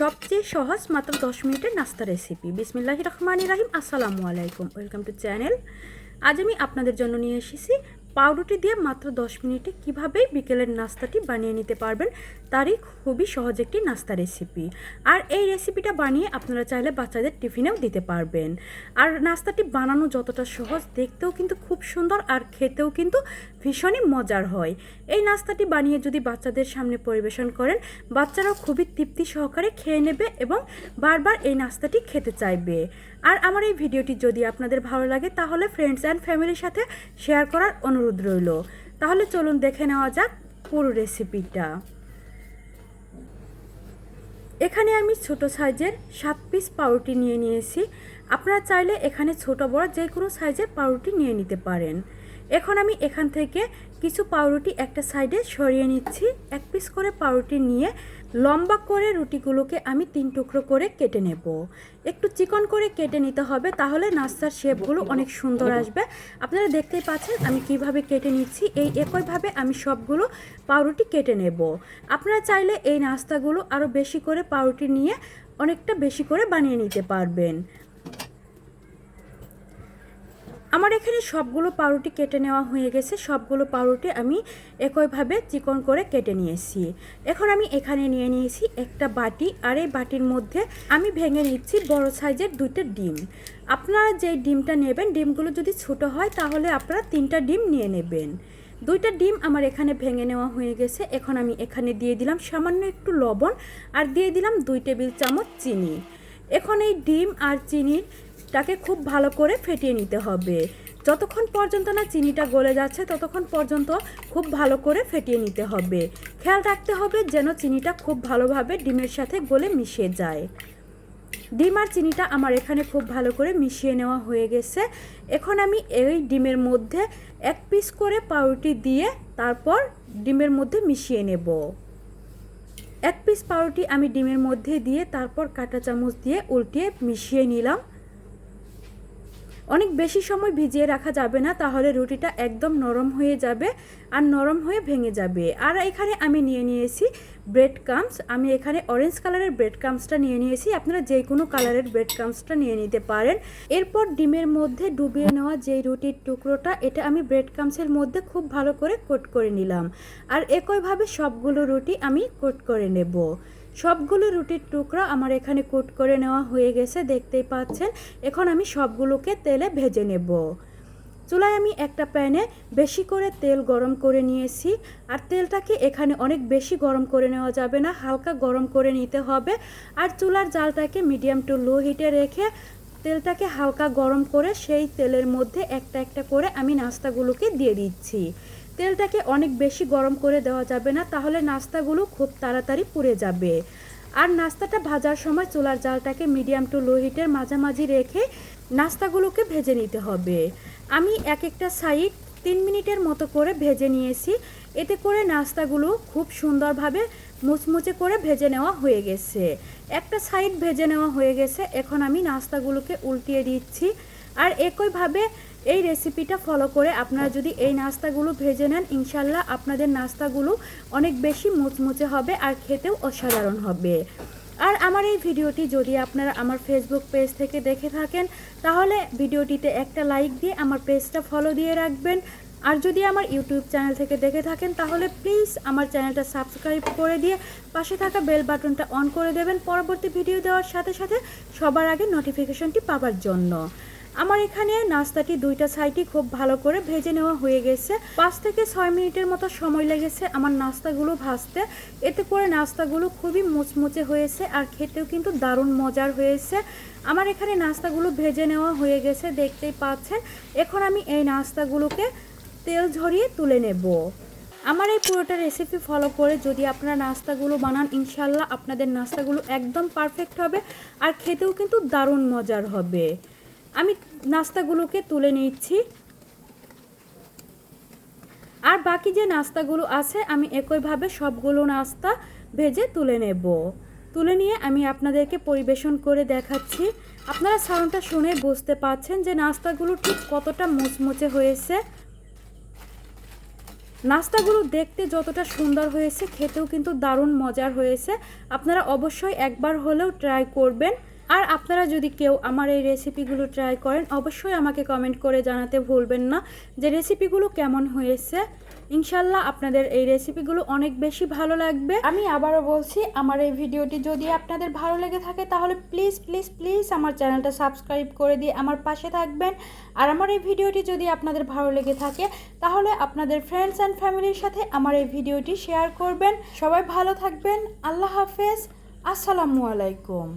সবচেয়ে সহজ মাত্র দশ মিনিটের নাস্তা রেসিপি বিসমিল্লাহ রহমান রাহিম। আসসালামু আলাইকুম। ওয়েলকাম টু চ্যানেল আজ আমি আপনাদের জন্য নিয়ে এসেছি পাউরুটি দিয়ে মাত্র দশ মিনিটে কীভাবে বিকেলের নাস্তাটি বানিয়ে নিতে পারবেন, তারই খুবই সহজ একটি নাস্তা রেসিপি আর এই রেসিপিটা বানিয়ে আপনারা চাইলে বাচ্চাদের টিফিনেও দিতে পারবেন। আর নাস্তাটি বানানো যতটা সহজ, দেখতেও কিন্তু খুব সুন্দর আর খেতেও কিন্তু ভীষণই মজার হয়। এই নাস্তাটি বানিয়ে যদি বাচ্চাদের সামনে পরিবেশন করেন, বাচ্চারাও খুবই তৃপ্তি সহকারে খেয়ে নেবে এবং বারবার এই নাস্তাটি খেতে চাইবে। আর আমার এই ভিডিওটি যদি আপনাদের ভালো লাগে, তাহলে ফ্রেন্ডস অ্যান্ড ফ্যামিলির সাথে শেয়ার করার অনুরোধ রইল। তাহলে চলুন দেখে নেওয়া যাক পুরো রেসিপিটা এখানে আমি ছোট সাইজের সাত পিস পাউরুটি নিয়ে নিয়েছি। আপনারা চাইলে এখানে ছোট বড় যে কোনো সাইজের পাউরুটি নিয়ে নিতে পারেন। এখন আমি এখান থেকে কিছু পাউরুটি একটা সাইডে সরিয়ে নিচ্ছি। এক পিস করে পাউরুটি নিয়ে লম্বা করে রুটিগুলোকে আমি তিন টুকরো করে কেটে নেব। একটু চিকন করে কেটে নিতে হবে, তাহলে নাস্তার শেপগুলো অনেক সুন্দর আসবে। আপনারা দেখতেই পাচ্ছেন আমি কীভাবে কেটে নিচ্ছি। এই একইভাবে আমি সবগুলো পাউরুটি কেটে নেব। আপনারা চাইলে এই নাস্তাগুলো আরও বেশি করে পাউরুটি নিয়ে অনেকটা বেশি করে বানিয়ে নিতে পারবেন। আমার এখানে সবগুলো পাউরুটি কেটে নেওয়া হয়ে গেছে। সবগুলো পাউরুটি আমি একইভাবে চিকন করে কেটে নিয়েছি। এখন আমি এখানে নিয়ে নিয়েছি একটা বাটি আর এই বাটির মধ্যে আমি ভেঙে নিচ্ছি বড় সাইজের দুইটা ডিম। আপনারা যেই ডিমটা নেবেন, ডিমগুলো যদি ছোট হয় তাহলে আপনারা তিনটা ডিম নিয়ে নেবেন। দুইটা ডিম আমার এখানে ভেঙে নেওয়া হয়ে গেছে। এখন আমি এখানে দিয়ে দিলাম সামান্য একটু লবণ আর দিয়ে দিলাম দুই টেবিল চামচ চিনি। এখন এই ডিম আর চিনির টাকে খুব ভালো করে ফেটিয়ে নিতে হবে। যতক্ষণ পর্যন্ত না চিনিটা গলে যাচ্ছে, ততক্ষণ পর্যন্ত খুব ভালো করে ফেটিয়ে নিতে হবে। খেয়াল রাখতে হবে যেন চিনিটা খুব ভালোভাবে ডিমের সাথে গলে মিশে যায়। ডিম আর চিনিটা আমার এখানে খুব ভালো করে মিশিয়ে নেওয়া হয়ে গেছে। এখন আমি এই ডিমের মধ্যে এক পিস করে পাউরুটি দিয়ে তারপর ডিমের মধ্যে মিশিয়ে নেব। এক পিস পাউরুটি আমি ডিমের মধ্যে দিয়ে তারপর কাঁটা চামচ দিয়ে উল্টিয়ে মিশিয়ে নিলাম। অনেক বেশি সময় ভিজিয়ে রাখা যাবে না, তাহলে রুটিটা একদম নরম হয়ে যাবে আর নরম হয়ে ভেঙে যাবে। আর এখানে আমি নিয়ে নিয়েছি ব্রেড কামস আমি এখানে অরেঞ্জ কালারের ব্রেড কামসটা নিয়ে নিয়েছি। আপনারা যে কোনো কালারের ব্রেড কামসটা নিয়ে নিতে পারেন। এরপর ডিমের মধ্যে ডুবিয়ে নেওয়া যেই রুটির টুকরোটা, এটা আমি ব্রেড কামসের মধ্যে খুব ভালো করে কোট করে নিলাম। আর একইভাবে সবগুলো রুটি আমি কোট করে নেব। সবগুলো রুটির টুকরা আমার এখানে কুট করে নেওয়া হয়ে গেছে, দেখতেই পাচ্ছেন। এখন আমি সবগুলোকে তেলে ভেজে নেব। চুলায় আমি একটা প্যানে বেশি করে তেল গরম করে নিয়েছি। আর তেলটাকে এখানে অনেক বেশি গরম করে নেওয়া যাবে না, হালকা গরম করে নিতে হবে। আর চুলার জালটাকে মিডিয়াম টু লো হিটে রেখে তেলটাকে হালকা গরম করে সেই তেলের মধ্যে একটা একটা করে আমি নাস্তাগুলোকে দিয়ে দিচ্ছি। তেলটাকে অনেক বেশি গরম করে দেওয়া যাবে না, তাহলে নাস্তাগুলো খুব তাড়াতাড়ি পুড়ে যাবে। আর নাস্তাটা ভাজার সময় চুলার জালটাকে মিডিয়াম টু লো হিটের মাঝামাঝি রেখে নাস্তাগুলোকে ভেজে নিতে হবে। আমি এক একটা সাইড তিন মিনিটের মতো করে ভেজে নিয়েছি, এতে করে নাস্তাগুলো খুব সুন্দরভাবে মুচমুচে করে ভেজে নেওয়া হয়ে গেছে। একটা সাইড ভেজে নেওয়া হয়ে গেছে, এখন আমি নাস্তাগুলোকে উল্টিয়ে দিচ্ছি। আর একইভাবে এই রেসিপিটা ফলো করে আপনারা যদি এই নাস্তাগুলো ভেজে নেন, ইনশাল্লাহ আপনাদের নাস্তাগুলো অনেক বেশি মুচমুচে হবে আর খেতেও অসাধারণ হবে। আর আমার এই ভিডিওটি যদি আপনারা আমার ফেসবুক পেজ থেকে দেখে থাকেন, তাহলে ভিডিওটিতে একটা লাইক দিয়ে আমার পেজটা ফলো দিয়ে রাখবেন। আর যদি আমার ইউটিউব চ্যানেল থেকে দেখে থাকেন, তাহলে প্লিজ আমার চ্যানেলটা সাবস্ক্রাইব করে দিয়ে পাশে থাকা বেল বাটনটা অন করে দেবেন। পরবর্তী ভিডিও দেওয়ার সাথে সাথে সবার আগে নোটিফিকেশনটি পাওয়ার জন্য। আমার এখানে নাস্তাটি দুইটা সাইডই খুব ভালো করে ভেজে নেওয়া হয়ে গেছে। পাঁচ থেকে ছয় মিনিটের মতো সময় লেগেছে আমার নাস্তাগুলো ভাজতে। এতে করে নাস্তাগুলো খুবই মুচমুচে হয়েছে আর খেতেও কিন্তু দারুণ মজার হয়েছে। আমার এখানে নাস্তাগুলো ভেজে নেওয়া হয়ে গেছে, দেখতেই পাচ্ছেন। এখন আমি এই নাস্তাগুলোকে তেল ঝরিয়ে তুলে নেব। আমার এই পুরোটা রেসিপি ফলো করে যদি আপনারা নাস্তাগুলো বানান ইনশাল্লাহ আপনাদের নাস্তাগুলো একদম পারফেক্ট হবে আর খেতেও কিন্তু দারুণ মজার হবে। আমি নাস্তাগুলোকে তুলে নিচ্ছি। আর বাকি যে নাস্তাগুলো আছে, আমি একইভাবে সবগুলো নাস্তা ভেজে তুলে নেব। তুলে নিয়ে আমি আপনাদেরকে পরিবেশন করে দেখাচ্ছি। আপনারা সাউন্ডটা শুনে বুঝতে পাচ্ছেন যে নাস্তাগুলো ঠিক কতটা মুচমুচে হয়েছে। নাস্তাগুলো দেখতে যতটা সুন্দর হয়েছে, খেতেও কিন্তু দারুণ মজার হয়েছে। আপনারা অবশ্যই একবার হলেও ট্রাই করবেন। আর আপনারা যদি কেউ আমার এই রেসিপিগুলো ট্রাই করেন, অবশ্যই আমাকে কমেন্ট করে জানাতে ভুলবেন না যে রেসিপিগুলো কেমন হয়েছে। ইনশাল্লাহ আপনাদের এই রেসিপিগুলো অনেক বেশি ভালো লাগবে। আমি আবারও বলছি, আমার এই ভিডিওটি যদি আপনাদের ভালো লেগে থাকে, তাহলে প্লিজ প্লিজ প্লিজ আমার চ্যানেলটা সাবস্ক্রাইব করে দিয়ে আমার পাশে থাকবেন। আর আমার এই ভিডিওটি যদি আপনাদের ভালো লেগে থাকে, তাহলে আপনাদের ফ্রেন্ডস অ্যান্ড ফ্যামিলির সাথে আমার এই ভিডিওটি শেয়ার করবেন। সবাই ভালো থাকবেন, আল্লাহ হাফেজ, আসসালামু আলাইকুম।